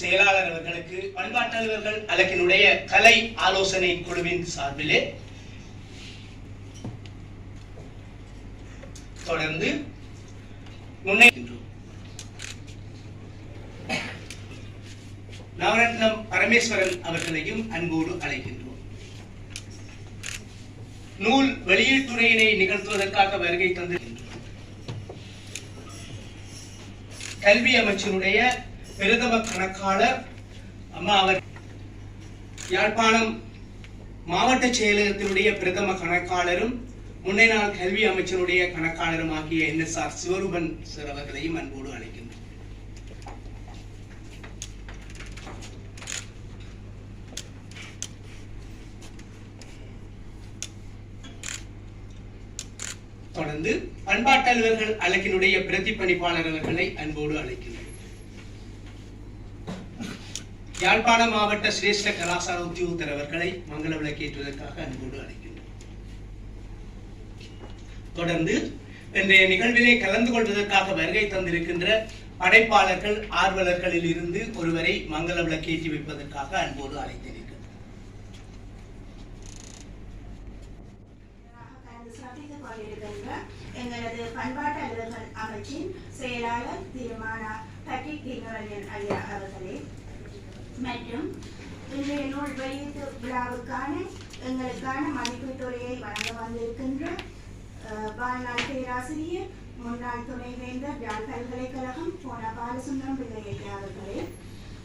செயலாளர் அவர்களுக்கு பண்பாட்டாளர்கள் அலக்கினுடைய கலை ஆலோசனை குழுவின் சார்பிலே தொடர்ந்து நவரத்னம் பரமேஸ்வரன் அவர்களையும் அன்போடு அழைக்கின்றோம். நூல் வெளியீட்டுரையினை நிகழ்த்துவதற்காக வருகை தந்திருக்கின்றோம். கல்வி அமைச்சருடைய பிரதம கணக்காளர் அம்மா அவர். யாழ்ப்பாணம் மாவட்ட செயலகத்தினுடைய பிரதம கணக்காளரும் முன்னே நாள் கல்வி அமைச்சருடைய கணக்காளரும் ஆகிய N S R Sivaroopan sir அவர்களையும் அன்போடு அழைக்கின்றோம் தொடர்ந்து பண்பாட்டலுவர்கள் அழகினுடைய பிரதிப்பணிப்பாளர் அவர்களை அன்போடு அழைக்கிறோம் யாழ்ப்பாண மாவட்ட சிரேஷ்ட கலாசார உத்தியோகத்தர் அவர்களை மங்கள விளக்கேற்றுவதற்காக அன்போடு அழைக்கின்றோம். தொடர்ந்து இன்றைய நிகழ்விலே கலந்து கொள்வதற்காக வருகை தந்திருக்கின்ற படைப்பாளர்கள் ஆர்வலர்களில் இருந்து ஒருவரை மங்கள விளக்கேற்றி வைப்பதற்காக அன்போடு அழைத்திருக்கிறோம் எங்களது பண்பாட்டு அலுவலர்கள் அமைச்சின் செயலாளர் திருமான பட்ரிக் தினரஞ்சன் ஐயா அவர்களே மற்றும் இன்றைய நூல் வெளியீட்டு விழாவுக்கான எங்களுக்கான மதிப்பீட்டுரையை வழங்க வந்திருக்கின்ற வாழ்நாள் பேராசிரியர் முன்னாள் துணைவேந்தர் யாழ் பல்கலைக்கழகம் போன பாலசுந்தரம் பிள்ளை அவர்களே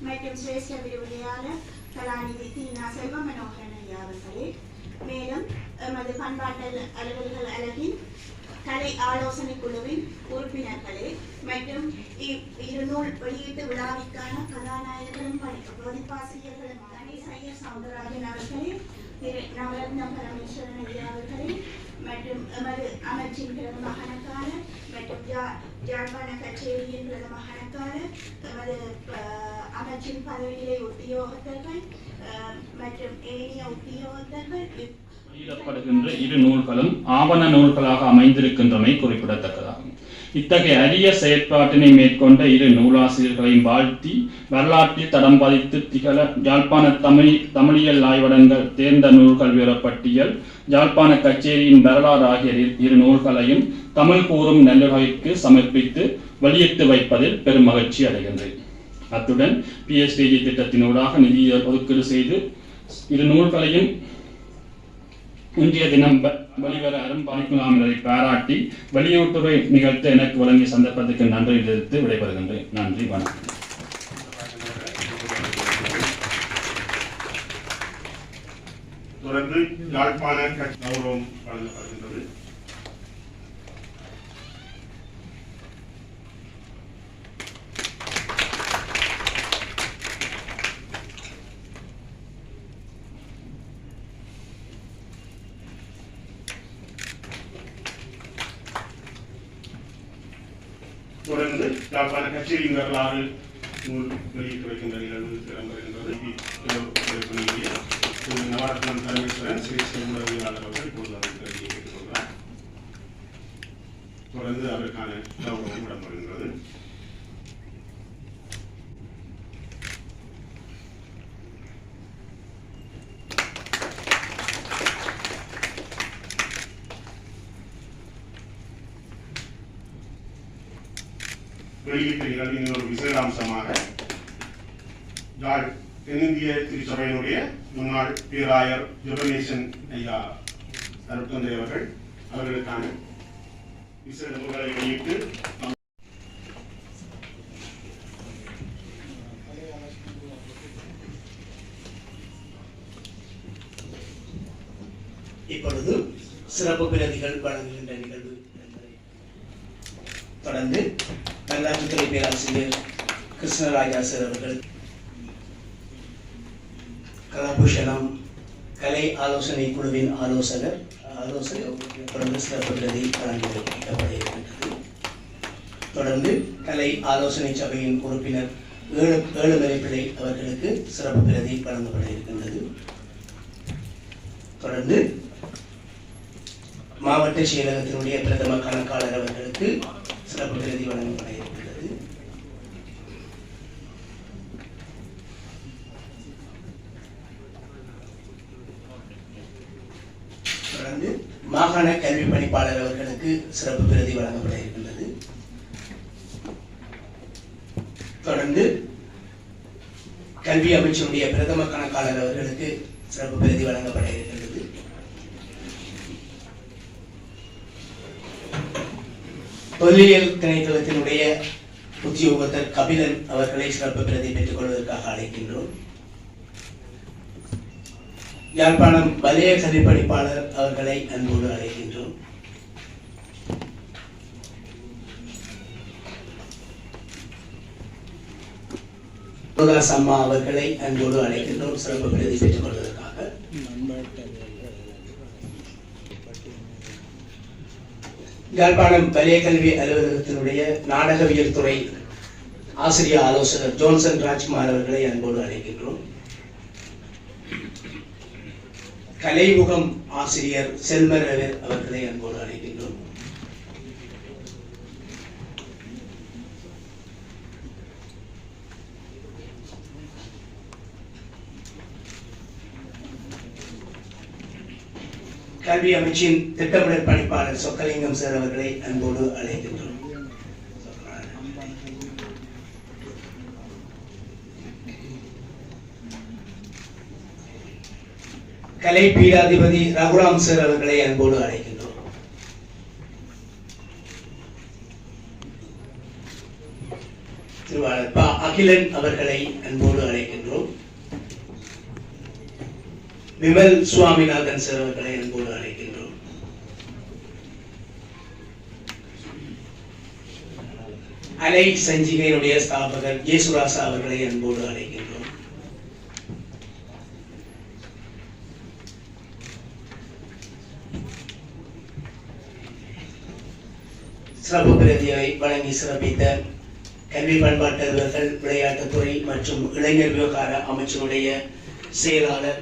மற்றும் சிரேஷ்ட விரிவுரையாளர் கலாநிதி தீனா செல்வ மனோகரன் ஐயா அவர்களே. மேலும் எமது பண்பாட்டு அலுவல்கள் அழகின் கலை ஆலோசனை குழுவின் உறுப்பினர்களே மற்றும் இருநூல் வெளியீட்டு விழாவிற்கான கதாநாயகரும் பதிப்பாசிரியர்களும் கணேச சவுந்தரராஜன் அவர்களே திரு நவரத்னம் பரமேஸ்வரன் ஐயா அவர்களே மற்றும் எமது அமைச்சின் பிரதம கணக்காளர் மற்றும் ஜா- யாழ்ப்பாண கச்சேரியின் பிரதம கணக்காளர் எமது அமைச்சின் பதவியிலே உத்தியோகத்தர்கள் மற்றும் ஏனைய உத்தியோகத்தர்கள் வெளியிடப்படுகின்ற இரு நூல்களும் ஆவண நூல்களாக அமைந்திருக்கின்றமை குறிப்பிடத்தக்கதாகும் இத்தகைய அரிய செயற்பாட்டினை மேற்கொண்ட இரு நூலாசிரியர்களையும் வாழ்த்தி வரலாற்றில் தடம் பதித்து திகழ யாழ்ப்பாண தமிழ் தமிழியல் ஆய்வடங்கள் தேர்ந்த நூல்கள் விவரப்பட்டியல் யாழ்ப்பாண கச்சேரியின் வரலாறு ஆகிய இரு- நூல்களையும் தமிழ் கூறும் நல்லுகைக்கு சமர்ப்பித்து வெளியிட்டு வைப்பதில் பெரும் மகிழ்ச்சி அடைகின்றேன். அத்துடன் பிஎஸ்டிஜி திட்டத்தினூடாக நிதி ஒதுக்கீடு செய்து இரு நூல்களையும் இன்றைய தினம் வ- வெளிவர அரும்பாலிக்கலாம் என்பதை பாராட்டி வெளியூட்டுரை நிகழ்த்த எனக்கு வழங்கிய சந்தர்ப்பத்துக்கு நன்றி தெரிவித்து விடைபெறுகின்றேன். நன்றி வணக்கம். தொடர்ந்து யாழ்ப்பாண கட்சி கௌரவம் வழங்கப்படுகின்றது தொடர்ந்து யாழ்ப்பாண வரலாறு நூல் வெளியிட்டு வைக்கின்ற நிகழ்வு இடம்பெறுகின்றது இது நவரத்னம் பரமேஸ்வரன் சிரேஷ்ட உடவியலாளர் அவர்கள் இப்பொழுது அவர் கல்வியை கேட்டுக்கொள்கிறார் தொடர்ந்து அதற்கான கௌரவம் இடம்பெறுகின்றது வெளியீட்டு நிகழ்வின் ஒரு விசேட அம்சமாக தென்னிந்திய திருச்சபையினுடைய முன்னாள் பேராயர் ஜெபனேசன் ஐயா அருட்தந்தை அவர்கள் அவர்களுக்கான விசேட நூல்களை வெளியிட்டு இப்பொழுது சிறப்பு பிரதிகள் வழங்குகின்ற நிகழ்வு என்பதை தொடர்ந்து வரலாற்றுத்துறை பேராசிரியர் கிருஷ்ணராஜா சார் அவர்கள் கலாபூஷணம் கலை ஆலோசனை குழுவின் ஆலோசகர் ஆலோசனை தொடர்ந்து சிறப்பு பிரதி வழங்கி இருக்கின்றது தொடர்ந்து கலை ஆலோசனை சபையின் உறுப்பினர் ஏழு ஏழுமலை பிள்ளை அவர்களுக்கு சிறப்பு பிரதி வழங்கப்பட இருக்கின்றது தொடர்ந்து மாவட்ட செயலகத்தினுடைய பிரதம கணக்காளர் அவர்களுக்கு சிறப்பு பிரதி வழங்கப்பட இருக்கிறது மாகாண கல்வி பணிப்பாளர் அவர்களுக்கு சிறப்பு பிரதி வழங்கப்பட இருக்கின்றது. தொடர்ந்து கல்வி அமைச்சருடைய பிரதம கணக்காளர் அவர்களுக்கு சிறப்பு பிரதி வழங்கப்பட இருக்கின்றது. தொல்லியல் திணைக்களத்தினுடைய உத்தியோகத்தர் கபிலன் அவர்களை சிறப்பு பிரதி பெற்றுக் கொள்வதற்காக அழைக்கின்றோம். யாழ்ப்பாணம் வலய கல்விப்பணிப்பாளர் அவர்களை அன்போடு அழைக்கின்றோம். அம்மா அவர்களை அன்போடு அழைக்கின்றோம். சிறப்பு பிரதி பெற்றுக் கொள்வதற்காக. யாழ்ப்பாணம் பழைய கல்வி அலுவலகத்தினுடைய நாடகவியல் துறை ஆசிரியர் ஆலோசகர் ஜோன்சன் ராஜ்குமார் அவர்களை அன்போடு அழைக்கின்றோம். கலைமுகம் ஆசிரியர் செல்வரவர் அவர்களை அன்போடு அழைக்கின்றோம். கல்வி அமைச்சின் திட்டமிடல் பணிப்பாளர் சொக்கலிங்கம் சார் அவர்களை அன்போடு அழைக்கின்றோம். கலை பீடாதிபதி ரகுராம் சார் அவர்களை அன்போடு அழைக்கின்றோம். திருவாளர் ப. அகிலன் அவர்களை அன்போடு அழைக்கின்றோம். விமல் சுவாமிநாதன் சார் அவர்களை அன்போடு அழைக்கின்றோம். அலை சஞ்சிகையினுடைய ஸ்தாபகர் இயேசுராசா அவர்களை அன்போடு அழைக்கின்றோம் சிறப்பு பிரதியை வழங்கி சிறப்பித்த கல்வி பண்பாட்டு அலுவலர்கள் விளையாட்டுத்துறை மற்றும் இளைஞர் விவகார அமைச்சருடைய செயலாளர்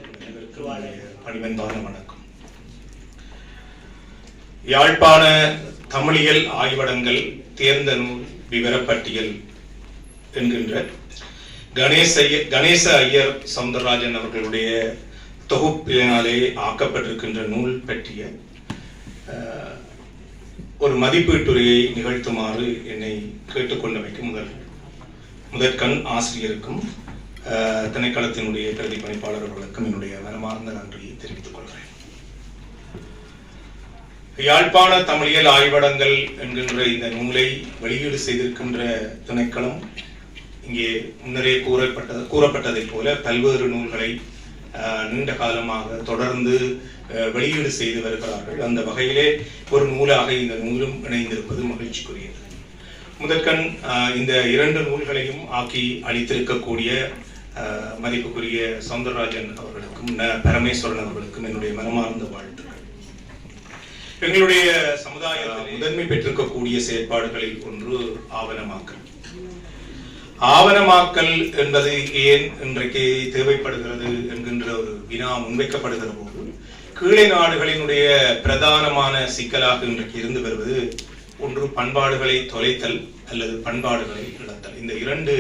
பணிவன்பான வணக்கம். யாழ்ப்பாண தமிழியல் ஆய்வடங்கள் தேர்ந்த நூல் விவரப்பட்டியல் என்கின்ற கணேச ஐயர் கணேச ஐயர் சவுந்தரராஜன் அவர்களுடைய தொகுப்பினாலே ஆக்கப்பட்டிருக்கின்ற நூல் பற்றிய ஒரு மதிப்பீட்டுரையை நிகழ்த்துமாறு என்னை கேட்டுக்கொண்டமைக்கு முதல் முதற்கண் ஆசிரியருக்கும் திணைக்களத்தினுடைய பிரதி பணிப்பாளர் அவர்களுக்கும் என்னுடைய மனமார்ந்த நன்றியை தெரிவித்துக் கொள்கிறேன். யாழ்ப்பாண தமிழியல் ஆய்வடங்கள் என்கின்ற இந்த நூலை வெளியீடு செய்திருக்கின்ற திணைக்களம் இங்கே முன்னரே கூறப்பட்டது கூறப்பட்டதைப் போல பல்வேறு நூல்களை நீண்ட காலமாக தொடர்ந்து அஹ், வெளியீடு செய்து வருகிறார்கள். அந்த வகையிலே ஒரு நூலாக இந்த நூலும் இணைந்திருப்பது மகிழ்ச்சிக்குரியது. முதற்கண் அஹ், இந்த இரண்டு நூல்களையும் ஆக்கி அளித்திருக்கக்கூடிய அஹ், மதிப்புக்குரிய சவுந்தரராஜன் அவர்களுக்கும் பரமேஸ்வரன் அவர்களுக்கும் என்னுடைய மனமார்ந்த வாழ்த்துக்கள். எங்களுடைய சமுதாய முதன்மை பெற்றிருக்கக்கூடிய செயற்பாடுகளில் ஒன்று ஆவணமாக்கல். ஆவணமாக்கல் என்பது ஏன் இன்றைக்கு தேவைப்படுகிறது என்கின்ற ஒரு வினா முன்வைக்கப்படுகிற போது கீழே நாடுகளினுடைய பிரதானமான சிக்கலாக இன்றைக்கு இருந்து வருவது ஒன்று பண்பாடுகளை தொலைத்தல் அல்லது பண்பாடுகளை இழத்தல். இந்த இரண்டு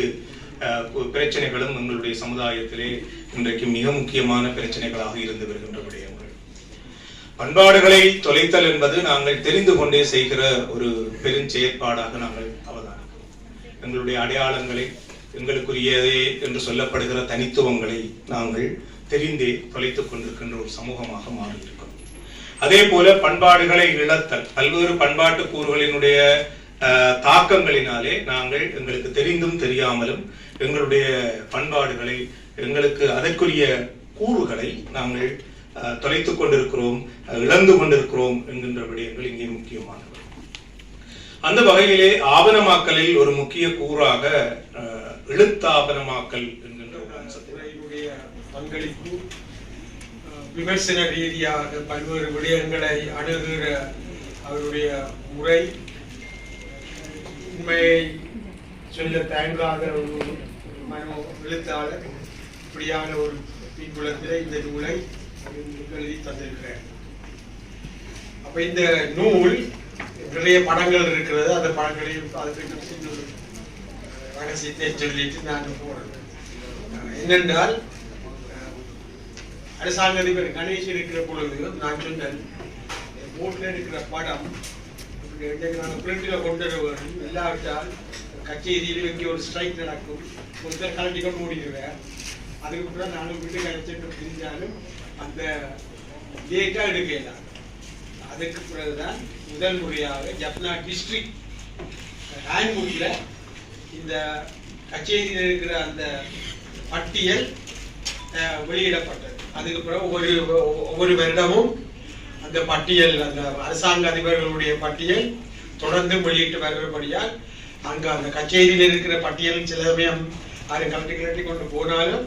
பிரச்சனைகளும் எங்களுடைய சமுதாயத்திலே இன்றைக்கு மிக முக்கியமான பிரச்சனைகளாக இருந்து வருகின்ற விடயங்கள். பண்பாடுகளை தொலைத்தல் என்பது நாங்கள் தெரிந்து கொண்டே செய்கிற ஒரு பெருஞ்செயற்பாடாக நாங்கள் எங்களுடைய அடையாளங்களை எங்களுக்குரியதே என்று சொல்லப்படுகிற தனித்துவங்களை நாங்கள் தெரிந்தே தொலைத்துக் கொண்டிருக்கின்ற ஒரு சமூகமாக மாறியிருக்கிறோம். அதே போல பண்பாடுகளை இழத்தல் பல்வேறு பண்பாட்டு கூறுகளினுடைய அஹ், தாக்கங்களினாலே நாங்கள் எங்களுக்கு தெரிந்தும் தெரியாமலும் எங்களுடைய பண்பாடுகளை எங்களுக்கு அதற்குரிய கூறுகளை நாங்கள் அஹ், தொலைத்துக் கொண்டிருக்கிறோம் இழந்து கொண்டிருக்கிறோம் என்கின்ற விடயங்கள் இங்கே முக்கியமானது. அந்த வகையிலே ஆவணமாக்கலில் ஒரு முக்கிய கூறாக அஹ், எழுத்தாவணமாக்கல் என்கின்ற பங்களிப்பு விமர்சன ரீதியாக பல்வேறு விடயங்களை அணுகிற அவருடைய முறை உண்மையை சொல்ல தயங்காத ஒரு மனோ எழுத்தாளர் இப்படியான ஒரு பின்புலத்தில் இந்த நூலை எழுதி தந்திருக்கிறேன். அப்ப இந்த நூல் நிறைய படங்கள் இருக்கிறது. அந்த படங்களையும் அதுக்கு ரகசியத்தை சொல்லிட்டு நான் போறேன். என்னென்றால் அரசாங்க அதிபர் கணேஷ் இருக்கிற பொழுது நான் சொன்னேன் போட்டில் இருக்கிற படம் நாங்கள் பிரிண்டில் கொண்டு வர வேண்டும் இல்லாவிட்டால் கச்சேரியில் இங்கே ஒரு ஸ்ட்ரைக் நடக்கும். ஒருத்தர் கலட்டி கொண்டு ஓடிடுவேன் அதுக்கு பிறகு நானும் வீட்டு கழிச்சிட்டு பிரிஞ்சாலும் அந்த டேட்டா எடுக்கலாம் அதுக்கு பிறகுதான் முதல் முறையாக ஜப்னா டிஸ்ட்ரிக்ட் ஹேண்ட்புக்கில் இந்த கச்சேரியில் இருக்கிற அந்த பட்டியல் வெளியிடப்பட்டது. அதுக்கு பிறகு ஒவ்வொரு ஒவ்வொரு வருடமும் அந்த பட்டியல் அந்த அரசாங்க அதிபர்களுடைய பட்டியல் தொடர்ந்து வெளியிட்டு வருகிறபடியால் அங்கே அந்த கச்சேரியில் இருக்கிற பட்டியல் சில சமயம் யாரும் கலட்டி கலட்டி கொண்டு போனாலும்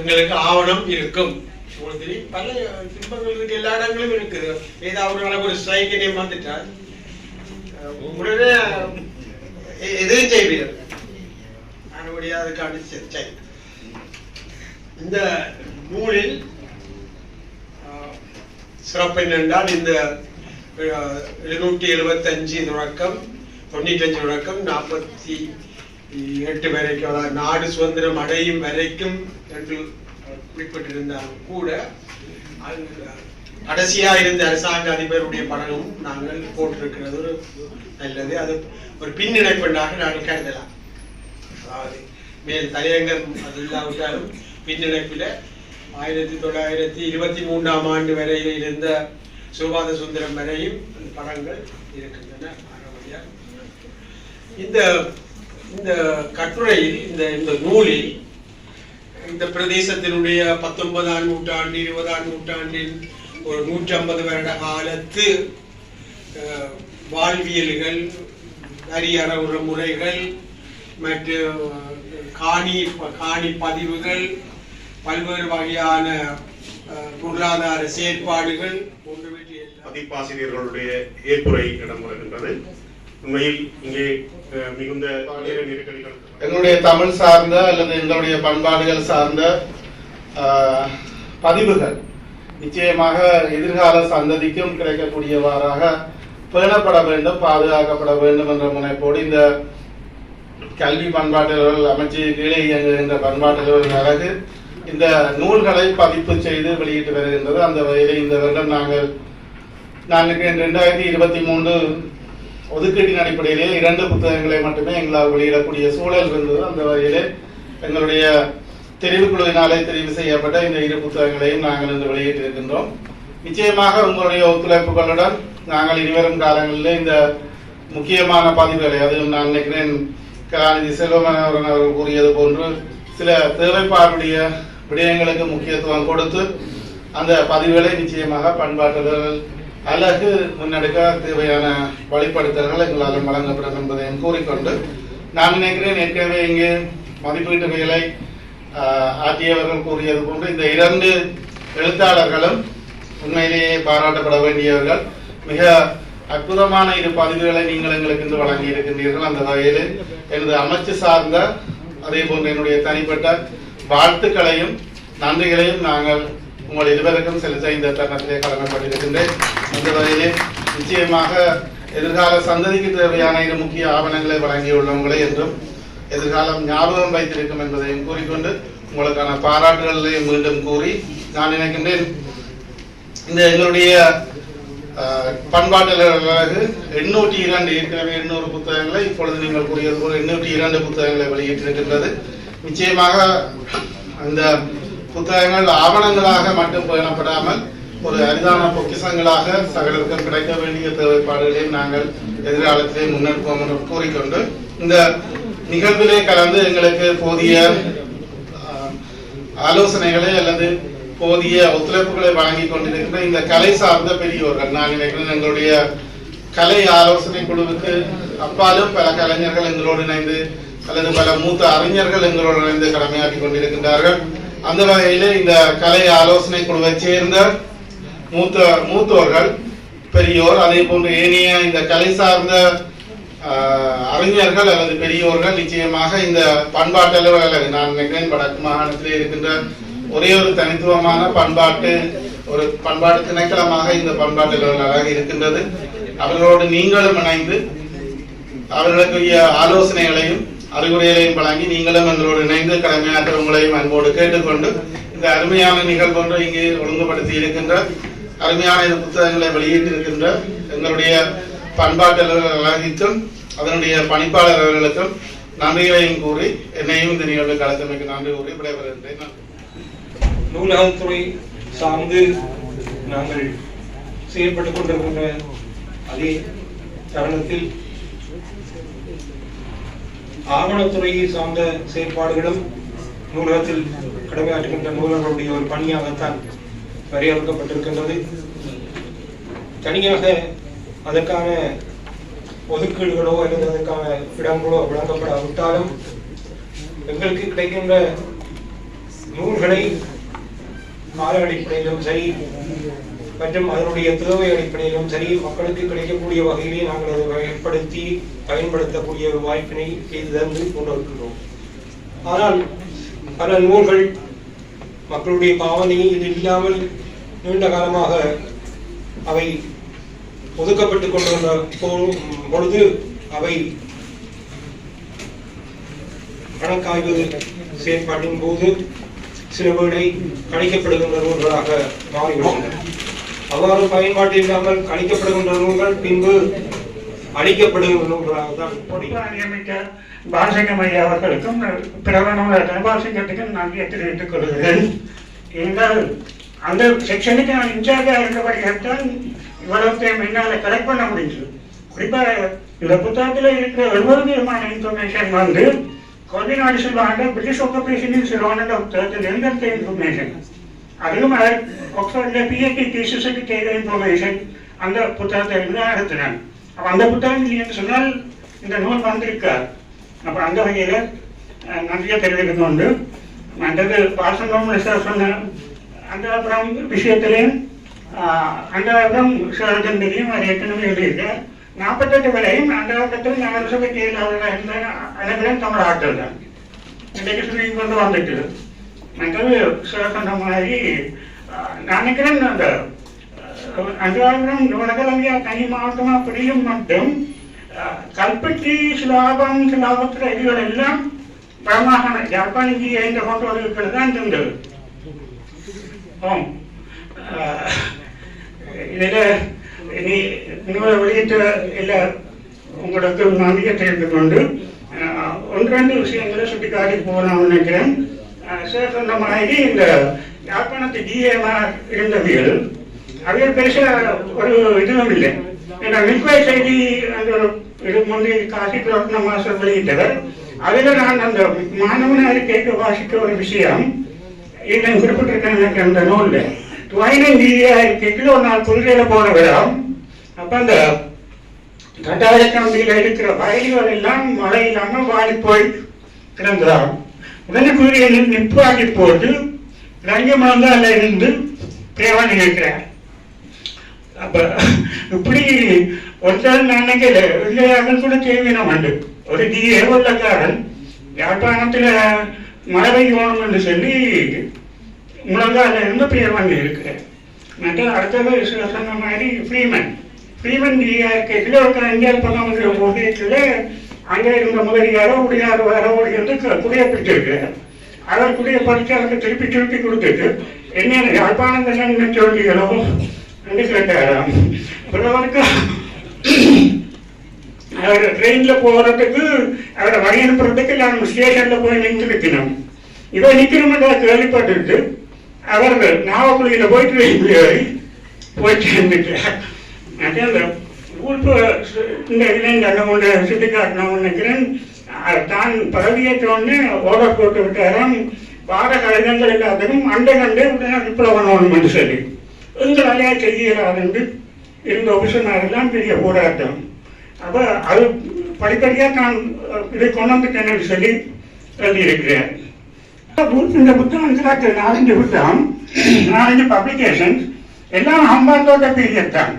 எங்களுக்கு ஆவணம் இருக்கும். உங்களுக்கு தெரியும் பல சிம்பங்கள் இருக்கு எல்லா இடங்களும் இருக்குது. ஏதாவது ஒரு ஒரு ஸ்ட்ரைக் நேம் வந்துட்டால் உடனே எதையும் எதுவும் செய்வீர்கள் மறுபடியும் அதுக்காண்டி சரி இந்த நூலில் ஆஹ், சிறப்பு என்னென்றால் இந்த எழுநூற்றி எழுபத்தஞ்சு தொடக்கம் தொண்ணூற்றஞ்சு தொடக்கம் நாற்பத்தி எட்டு வரைக்கும் நாடு சுதந்திரம் அடையும் வரைக்கும் என்று குறிப்பிட்டிருந்தாலும் கூட கடைசியா இருந்த அரசாங்க அதிபருடைய படமும் நாங்கள் போட்டிருக்கிறது. ஒரு நல்லது. அது ஒரு பின்னிணைப்பெண்ணாக நாங்கள் கருதலாம். அதாவது மேல் தலையங்கம் அது இல்லாவிட்டாலும் பின்னிணைப்பில் ஆயிரத்தி தொள்ளாயிரத்தி இருபத்தி மூன்றாம் ஆண்டு வரையில் இருந்த சுபாத சுந்தரம் வரையும் அந்த படங்கள் இருக்கின்றன. இந்த இந்த கட்டுரையில் இந்த இந்த நூலில் இந்த பிரதேசத்தினுடைய பத்தொன்பதாம் நூற்றாண்டு இருபதாம் நூற்றாண்டின் ஒரு நூற்றி ஐம்பது வருட காலத்து வாழ்வியல்கள் அரியற முறைகள் மற்றும் காணி காணி பதிவுகள் பல்வேறு வகையான பொருளாதார செயற்பாடுகள் போன்றவற்றை பதிப்பாசிரியர்களுடைய ஏற்புரை இடம்பெறுகின்றது உண்மையில் இங்கே மிகுந்த எங்களுடைய தமிழ் சார்ந்த அல்லது எங்களுடைய பண்பாடுகள் சார்ந்த பதிவுகள் நிச்சயமாக எதிர்கால சந்ததிக்கும் கிடைக்கக்கூடியவாறாக பேணப்பட வேண்டும் பாதுகாக்கப்பட வேண்டும் என்ற முனைப்போடு இந்த கல்வி பண்பாட்டுகள் அமைச்சு கீழே இயங்குகின்ற பண்பாட்டுகள் அழகு இந்த நூல்களை பதிப்பு செய்து வெளியிட்டு வருகின்றது. அந்த வகையில் இந்த வருடம் நாங்கள் நான்கு ரெண்டாயிரத்தி இருபத்தி மூன்று ஒதுக்கீட்டின் அடிப்படையிலே இரண்டு புத்தகங்களை மட்டுமே எங்களால் வெளியிடக்கூடிய சூழல் இருந்தது. அந்த வகையிலே எங்களுடைய தெரிவுக்குழுவினாலே தெரிவு செய்யப்பட்ட இந்த இரு புத்தகங்களையும் நாங்கள் இன்று வெளியிட்டிருக்கின்றோம். நிச்சயமாக உங்களுடைய ஒத்துழைப்புகளுடன் நாங்கள் இனிவரும் காலங்களில் இந்த முக்கியமான பதிவுகளை அதுவும் நான் நினைக்கிறேன் கலாநிதி செல்வமன் அவர்கள் கூறியது போன்று சில தேவைப்பாடுடைய விடயங்களுக்கு முக்கியத்துவம் கொடுத்து அந்த பதிவுகளை நிச்சயமாக பண்பாட்டுதல் அழகு முன்னெடுக்க தேவையான வழிப்படுத்தல்கள் எங்களால் வழங்கப்படும் என்பதையும் கூறிக்கொண்டு நான் நினைக்கிறேன் ஏற்கனவே இங்கே மதிப்பீட்டு வேலை ஆகியவர்கள் ஆற்றியவர்கள் கூறியது போன்று இந்த இரண்டு எழுத்தாளர்களும் உண்மையிலேயே பாராட்டப்பட வேண்டியவர்கள். மிக அற்புதமான இரு பதிவுகளை நீங்கள் எங்களுக்கு இன்று வழங்கி இருக்கின்றீர்கள். அந்த வகையில் எனது அமைச்சு சார்ந்த அதே போன்று என்னுடைய தனிப்பட்ட வாழ்த்துக்களையும் நன்றிகளையும் நாங்கள் உங்கள் இருவருக்கும் செலுத்த இந்த தருணத்திலே கடமைப்பட்டிருக்கின்றேன். இந்த வகையிலே நிச்சயமாக எதிர்கால சந்ததிக்கு தேவையான இரு முக்கிய ஆவணங்களை வழங்கியுள்ளவங்களை என்றும் எதிர்காலம் ஞாபகம் வைத்திருக்கும் என்பதையும் கூறிக்கொண்டு உங்களுக்கான பாராட்டுகளையும் மீண்டும் கூறி நான் நினைக்கின்றேன். இந்த எங்களுடைய பண்பாட்டாளர்களாக எண்ணூற்றி இரண்டு ஏற்கனவே எண்ணூறு புத்தகங்களை இப்பொழுது நீங்கள் கூறியது போல எண்ணூற்றி இரண்டு புத்தகங்களை வெளியிட்டிருக்கின்றது. நிச்சயமாக அந்த புத்தகங்கள் ஆவணங்களாக மட்டும் பேணப்படாமல் ஒரு அரிதான பொக்கிஷங்களாக சகலருக்கும் கிடைக்க வேண்டிய தேவைப்பாடுகளையும் நாங்கள் எதிர்காலத்திலே முன்னெடுப்போம் என்று கூறிக்கொண்டு இந்த நிகழ்விலே கலந்து எங்களுக்கு போதிய ஆலோசனைகளை அல்லது போதிய ஒத்துழைப்புகளை வழங்கி கொண்டிருக்கின்ற இந்த கலை சார்ந்த பெரியவர்கள் நான் நினைக்கிறேன் எங்களுடைய கலை ஆலோசனை குழுவுக்கு அப்பாலும் பல கலைஞர்கள் எங்களோடு இணைந்து அல்லது பல மூத்த அறிஞர்கள் எங்களோடு இணைந்து கடமையாற்றி கொண்டிருக்கின்றார்கள். அந்த வகையில் இந்த கலை ஆலோசனை குழுவை சேர்ந்த மூத்த மூத்தோர்கள் பெரியோர் அதே போன்று ஏனைய இந்த கலை சார்ந்த அறிஞர்கள் அல்லது பெரியோர்கள் நிச்சயமாக இந்த பண்பாட்டு அலுவலக நான் நினைக்கிறேன் வடக்கு மாகாணத்திலே இருக்கின்ற ஒரே ஒரு தனித்துவமான பண்பாட்டு ஒரு பண்பாட்டு திணைக்களமாக இந்த பண்பாட்டு அலுவலக இருக்கின்றது. அவர்களோடு நீங்களும் இணைந்து அவர்களுக்குரிய ஆலோசனைகளையும் அறிவுரைகளையும் வழங்கி நீங்களும் எங்களோடு இணைந்து கடமையாற்ற உங்களையும் அன்போடு கேட்டுக்கொண்டு இந்த அருமையான நிகழ்வு ஒன்றை இங்கே ஒழுங்குபடுத்தி இருக்கின்ற அருமையான இந்த புத்தகங்களை வெளியிட்டிருக்கின்ற எங்களுடைய பண்பாட்டாளர்கள் அழகிக்கும் அதனுடைய பணிப்பாளர் அவர்களுக்கும் நன்றிகளையும் கூறி என்னையும் இந்த நிகழ்வு கலந்தமைக்கு நன்றி கூறி விடைபெறுகின்றேன். நன்றி நூலகத்துறை சார்ந்து நாங்கள் செயல்பட்டுக் கொண்டிருக்கின்ற அதே தருணத்தில் ஆவணத்துறையை சார்ந்த செயற்பாடுகளும் நூலகத்தில் கடமையாற்றுகின்ற நூலகர்களுடைய ஒரு பணியாகத்தான் வரையறுக்கப்பட்டிருக்கின்றது. தனியாக அதற்கான ஒதுக்கீடுகளோ அல்லது அதற்கான இடங்களோ வழங்கப்படாவிட்டாலும் எங்களுக்கு கிடைக்கின்ற நூல்களை கால அடிப்படையிலும் சரி மற்றும் அதனுடைய தேவை அடிப்படையிலும் சரி மக்களுக்கு கிடைக்கக்கூடிய வகையிலே நாங்கள் அதை வகைப்படுத்தி பயன்படுத்தக்கூடிய ஒரு வாய்ப்பினை செய்து தந்து கொண்டிருக்கிறோம் ஆனால் பல நூல்கள் மக்களுடைய பாவனை இது இல்லாமல் நீண்ட காலமாக அவை ஒதுக்கப்பட்டுக் கொண்டிருந்த பொழுது அவை கணக்காய்வு செயற்பாட்டின் போது சில வேளை கணிக்கப்படுகின்ற நூல்களாக மாறிவிட்டன. அவ்வாறு பயன்பாட்டில் இல்லாமல் கணிக்கப்படுகின்ற நூல்கள் பின்பு அழிக்கப்படுகின்ற நூல்களாக தான் நியமித்த பாலசிங்கம் ஐயா அவர்களுக்கும் பிரபலமான பாலசிங்கத்துக்கும் நன்றியை தெரிவித்துக் கொள்கிறேன். என்றால் அந்த செக்ஷனுக்கு நான் இன்சார்ஜாக இவ்வளவு என்னால் கலெக்ட் பண்ண முடிஞ்சது குறிப்பா இந்த புத்தகத்தில் இருக்கிற ஒவ்வொரு விதமான இன்ஃபர்மேஷன் வந்து கொஞ்ச நாள் பிரிட்டிஷ் ஆக்குபேஷனில் சிலோனட் ஆஃப் இன்ஃபர்மேஷன் அதிலும் ஆக்ஸ்போர்ட்ல பிஹெச்டி தீசிஸுக்கு தேவை இன்ஃபர்மேஷன் அந்த புத்தகத்தை இருந்து எடுத்தினான் அப்போ அந்த புத்தகம் இல்லைன்னு சொன்னால் இந்த நூல் வந்திருக்கார் அப்போ அந்த வகையில் அஹ், நன்றியை தெரிவித்துக் கொண்டு மற்றது பாசங்கம் சொன்ன அந்த அப்புறம் விஷயத்திலையும் ஆஹ், அந்த அப்புறம் சிலருக்கும் அது ஏற்கனவே எழுதியிருக்கேன் நாற்பத்தெட்டு வரையும் அந்த பக்கத்தில் நாலு சபைக்கு இருந்த அனைவரும் தமிழ் ஆட்கள் தான் இன்றைக்கு சொல்லி கொண்டு வந்துட்டு மற்றது சார் சொன்ன மாதிரி நான் நினைக்கிறேன் அந்த அன்றாடம் நூலகலவியா தனி மாவட்டமா பிரியும் மட்டும் கல்பற்றி கல்பட்டி சிலாபம் சிலாபத்திர இதுகள் எல்லாம் பரமாகாண ஜப்பானிக்கு எந்த கொண்டு தான் இருந்தது ஆம் அஹ், இதுல இனி நூலை வெளியிட்ட இல்லை உங்களுக்கு நம்பிக்கை தெரிந்து கொண்டு அஹ், ஒன்று ரெண்டு விஷயங்களை சுட்டிக்காட்டி போகலாம்னு நினைக்கிறேன் சார் சொன்ன மாதிரி இந்த யாழ்ப்பாணத்து டிஏமா இருந்தவர்கள் அவர்கள் பெருசா ஒரு இதுவும் இல்லை. ஏன்னா மில்க்வாய் செய்தி அந்த ஒரு இது முந்தைய காசி பிரவர்த்தன மாசம் வெளியிட்டவர் அதில் நான் அந்த மாணவனாக கேட்க வாசிக்க ஒரு விஷயம் இல்லை குறிப்பிட்டிருக்கேன் எனக்கு அந்த நூலில். பதினஞ்சு ஒரு நாள் புதுகையில போன விடம் அப்போ அந்த கட்டாய கம்பியில் இருக்கிற வயல்கள் எல்லாம் மழை இல்லாமல் வாடி போய் கிடந்ததாம். உடனே குதிரையை நிப்பாட்டி போட்டு ரங்கமலம் இருந்து பிரேவன் இருக்கிறார் அப்ப இப்படி ஒருத்தர் நினைக்கல கூட தேவையான உண்டு? ஒரு டிஏ ஏவல்லக்காரன் யாழ்ப்பாணத்துல மழை பெய்யணும் என்று சொல்லி முழங்கால இருந்து பிரேவன் இருக்கிறேன் மற்ற அடுத்தது சொன்ன மாதிரி ஃப்ரீமன் ஃப்ரீமன் கேட்கல ஒருத்தர் இந்தியா பண்ண போதையத்தில் அங்கே இருந்த முதலியாரோ உடையாரோ வேறோ என்று குடிய பிடிச்சிருக்கிறார் அவர் குடிய படித்து அவருக்கு திருப்பி திருப்பி கொடுத்துட்டு என்ன யாழ்ப்பாணம் என்ன சொல்லிகளோ என்று கேட்டாராம். பிறவருக்கு அவர் ட்ரெயின்ல போறதுக்கு அவரை வழி அனுப்புறதுக்கு நான் ஸ்டேஷன்ல போய் நின்று இருக்கணும் இவன் நிக்கணும்னு கேள்விப்பட்டுட்டு அவர் நாவக்குழியில போய் ட்ரெயின்ல ஏறி போய் சேர்ந்துட்டார். அதே அந்த இந்த இதில் அந்த ஒன்று சுட்டி காட்டணும் நினைக்கிறேன் தான் பதவியேற்றோன்னு ஓடர் போட்டு விட்டாராம் பாட கழகங்கள் எல்லாத்தையும் அண்டை கண்டு உடனே விப்ளவம் என்று சொல்லி எங்களாலே செய்யலாது இருந்த ஒபிஷனாரெல்லாம் பெரிய போராட்டம் அப்போ அது படிப்படியாக நான் இதை கொண்டு வந்துட்டேன்னு சொல்லி எழுதியிருக்கிறேன் இந்த புத்தகம் நாலஞ்சு புத்தகம் நாலஞ்சு பப்ளிகேஷன்ஸ் எல்லாம் ஹம்பாந்தோட்ட பீரியட் தான்.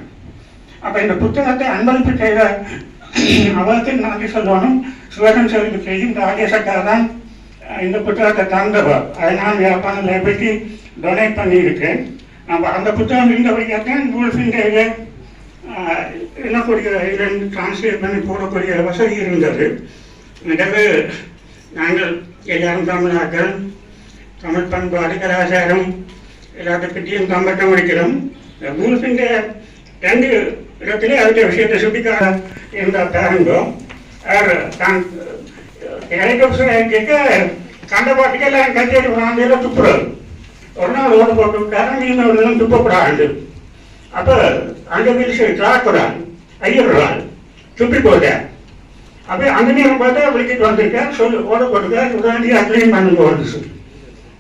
அப்ப இந்த புத்தகத்தை அன்பளிப்பு செய்த அவருக்கு நன்றி சொல்லணும். சிவகன் செல்விக்கு இந்த ஆரிய சட்டர் தான் இந்த புத்தகத்தை தந்தவர். அதை நான் யாப்பான லைப்ரரிக்கு டொனேட் பண்ணியிருக்கேன். நம்ம அந்த புத்தகம் இருந்த வைக்கத்தான் நூல்ஃபின் இது என்னக்கூடிய இரண்டு டிரான்ஸ்லேட் பண்ணி போடக்கூடிய வசதி இருந்தது. எனவே நாங்கள் எல்லாரும் தமிழாக்கள் தமிழ் பண்பாடு கலாச்சாரம் எல்லாத்தைப்பற்றியும் கம்பட்டம் அடிக்கிறோம் நூல்ஃபின் ரெண்டு இடத்திலே அவருடைய விஷயத்தை சுட்டிக்கார இந்த பாருங்கோ தான் கேட்க கண்ட பாட்டுக்கெல்லாம் கச்சேரி பண்ணாங்க துப்புறது ஒரு நாள் ஓட்டு போட்டு விட்டாரு மீனவர்களும் துப்பக்கூடாது அப்போ அந்த வீட்டு கிளாக்குறான் ஐயர்றான் துப்பி போட்டேன் அப்போ அந்த நேரம் பார்த்தா விളിக்கிட்டு வந்திருக்கேன் சொல்லி ஓட போட்டுருக்கார் உடனடி க்ளீன் பண்ணி வந்துச்சு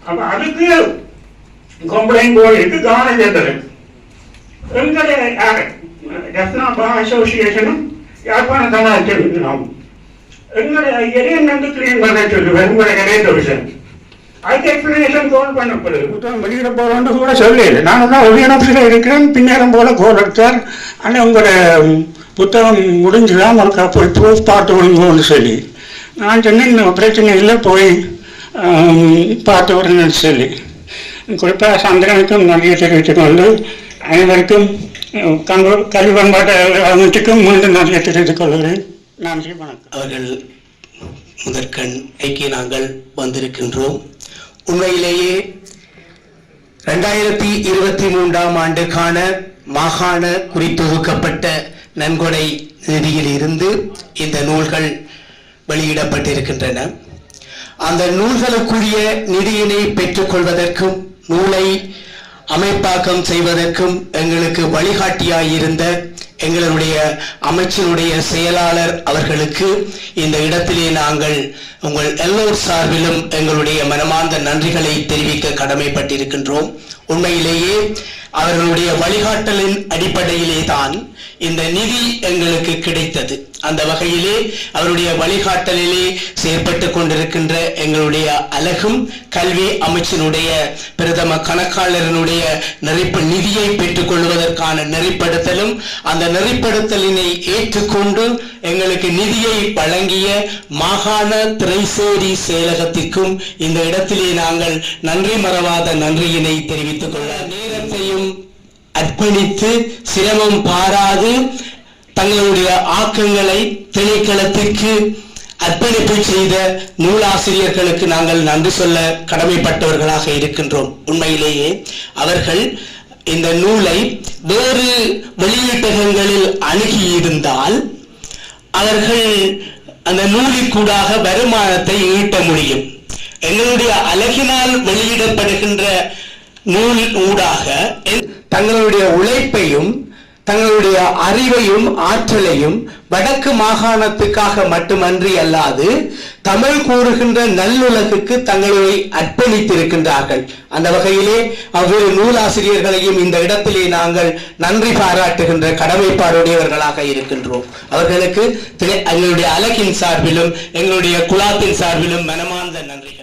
அப்போ அதுக்கு கம்ப்ளைண்ட் போயிருக்கு கவனம் செலுத்துறது எங்களை யார்? ரத்னா பா அசோசியேஷனும் யாழ்ப்பாண தமிழ் எங்களை ஐயரே வந்து கிளீன் பண்ண சொல்லுவேன் உங்களை கிடையாது விஷயம் அதுக்கு எக்ஸ்பிளனேஷன் கோல் பண்ணப்படுது. புத்தகம் வெளியிட போகிறோன்னு கூட சொல்லல நான் தான் ஒரே ஆஃபீஸில் இருக்கிறேன் பின்னேரம் போல கோல் எடுத்தார். ஆனால் உங்களோட புத்தகம் முடிஞ்சுதான் உங்களுக்கு அப்போ ப்ரூஃப் பார்த்து விடுங்கன்னு சொல்லி. நான் சொன்னேன் பிரச்சனை இல்லை போய் பார்த்து வரணும்னு சொல்லி. குறிப்பாக சந்திரனுக்கும் நன்றியை தெரிவித்துக் அனைவருக்கும் அஹ், கல்வி பண்பாட்டு அமைச்சுக்கும் மீண்டும் நன்றியை தெரிவித்துக் கொள்கிறேன் நன்றி வணக்கம். அவர்கள் முதற்கண் ஐக்கிய நாங்கள் வந்திருக்கின்றோம். உண்மையிலேயே ரெண்டாயிரத்தி இருபத்தி மூன்றாம் ஆண்டுக்கான மாகாண குறித்தொகுக்கப்பட்ட நன்கொடை நிதியில் இருந்து இந்த நூல்கள் வெளியிடப்பட்டிருக்கின்றன. அந்த நூல்களுக்குரிய நிதியினை பெற்றுக்கொள்வதற்கும் நூலை அமைப்பாக்கம் செய்வதற்கும் எங்களுக்கு வழிகாட்டியாயிருந்த எங்களுடைய அமைச்சருடைய செயலாளர் அவர்களுக்கு இந்த இடத்திலே நாங்கள் உங்கள் எல்லோர் சார்பிலும் எங்களுடைய மனமார்ந்த நன்றிகளை தெரிவிக்க கடமைப்பட்டிருக்கின்றோம். உண்மையிலேயே அவர்களுடைய வழிகாட்டலின் அடிப்படையிலே தான் இந்த நிதி எங்களுக்கு கிடைத்தது. அந்த வகையிலே அவருடைய வழிகாட்டலிலே செயற்பட்டு கொண்டிருக்கின்ற எங்களுடைய அழகும் கல்வி அமைச்சினுடைய பிரதம கணக்காளரனுடைய நெறிப்பு நிதியை பெற்றுக் கொள்வதற்கான நெறிப்படுத்தலும் அந்த நெறிப்படுத்தலினை ஏற்றுக்கொண்டு எங்களுக்கு நிதியை வழங்கிய மாகாண திரைசேரி செயலகத்திற்கும் இந்த இடத்திலே நாங்கள் நன்றி மறவாத நன்றியினை தெரிவித்துக் கொள்ள நேரத்தையும் அர்ப்பணித்து சிரமம் பாராது தங்களுடைய ஆக்கங்களை திணைக்களத்திற்கு அர்ப்பணிப்பு செய்த நூலாசிரியர்களுக்கு நாங்கள் நன்றி சொல்ல கடமைப்பட்டவர்களாக இருக்கின்றோம். உண்மையிலேயே அவர்கள் இந்த நூலை வேறு வெளியீட்டகங்களில் அணுகியிருந்தால் அவர்கள் அந்த நூலிற்கூடாக வருமானத்தை ஈட்ட முடியும். எங்களுடைய அழகினால் வெளியிடப்படுகின்ற நூல் ஊடாக தங்களுடைய உழைப்பையும் தங்களுடைய அறிவையும் ஆற்றலையும் வடக்கு மாகாணத்துக்காக மட்டுமன்றி அல்லாது தமிழ் கூறுகின்ற நல்லுலகுக்கு தங்களை அர்ப்பணித்திருக்கின்றார்கள். அந்த வகையிலே அவ்வேறு நூலாசிரியர்களையும் இந்த இடத்திலே நாங்கள் நன்றி பாராட்டுகின்ற கடமைப்பாடுடையவர்களாக இருக்கின்றோம். அவர்களுக்கு எங்களுடைய அலகின் சார்பிலும் எங்களுடைய குலாத்தின் சார்பிலும் மனமார்ந்த நன்றிகள்.